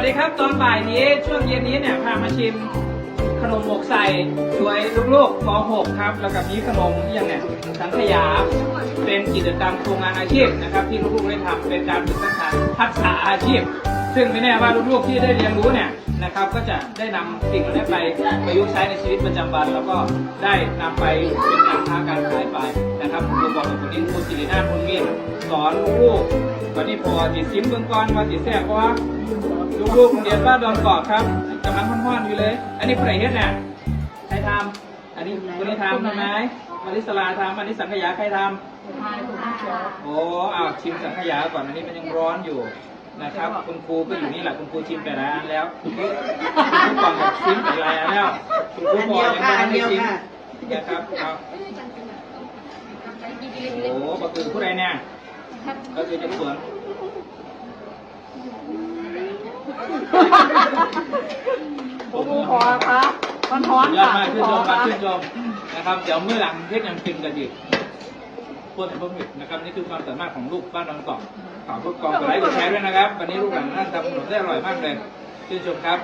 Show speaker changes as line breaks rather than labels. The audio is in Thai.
วัสดีครับตอนบ่ายนี้ช่วงเย็นนี้เนี่ยพามาชิมขนมหมกใส่โดยลูกๆป .6 ครับ แล้วกับนี้ขนมอย่างเนี่ยสังขยาเป็นกิจกรรมโครงงานอาชีพนะครับ ที่ลูกๆได้ทำเป็นการฝึกทักษะทักษะอาชีพ ซึ่งไม่แน่ว่าลูกๆที่ได้เรียนรู้เนี่ยนะครับ ก็จะได้นำสิ่งเหล่านี้ไปประยุกต์ใช้ในชีวิตประจำวัน แล้วก็ได้นำไปเป็นการค้าการขายไปนะครับครูบอกกับคนนี้คุณจิรินาถคุณเมีนสอนลูก วันนี้พอจิตซิมเบื้องก่อนว่าจิตแซ่บเพราะว่าลูกๆโรงเรียนบ้านดอนกอกครับกำลังห้อนๆอยู่เลย อันนี้ใครเฮ็ดเนี่ยใครทำอันนี้คนนี้ทำใช่ไหมมาริสลาทำอันนี้สังขยาใครทำโอ้อ้าวชิมสังขยาก่อนอันนี้มันยังร้อนอยู่นะครับคุณครูก็อยู่นี่แหละคุณครูชิมไปหลายอันแล้วคุณครูคุณครูก่อนบอกชิมไปหลายอันแล้วคุณครูก่อนยังไม่ทันได้ชิมนะครับเอาโอ้ก็คือผู้ใดเนี่ย ก็คือเจะสวน
ผมขอครับมันท้อน
ยอด
ค่ะ
มากชื่นชม
ครั
รับชื่นชมนะครับเดี๋ยวเมื่อหลังเทศยังพิมกันอีกพวกแต่พวกผิดนะครับนี่คือความสามารถของลูกบ้านดอนเกาะฝากพวกกองกดไลค์กดแชร์ด้วยนะครับ วันนี้ลูกหลานนั่งทำขนมได้อร่อยมากเลยชื่นชมครับ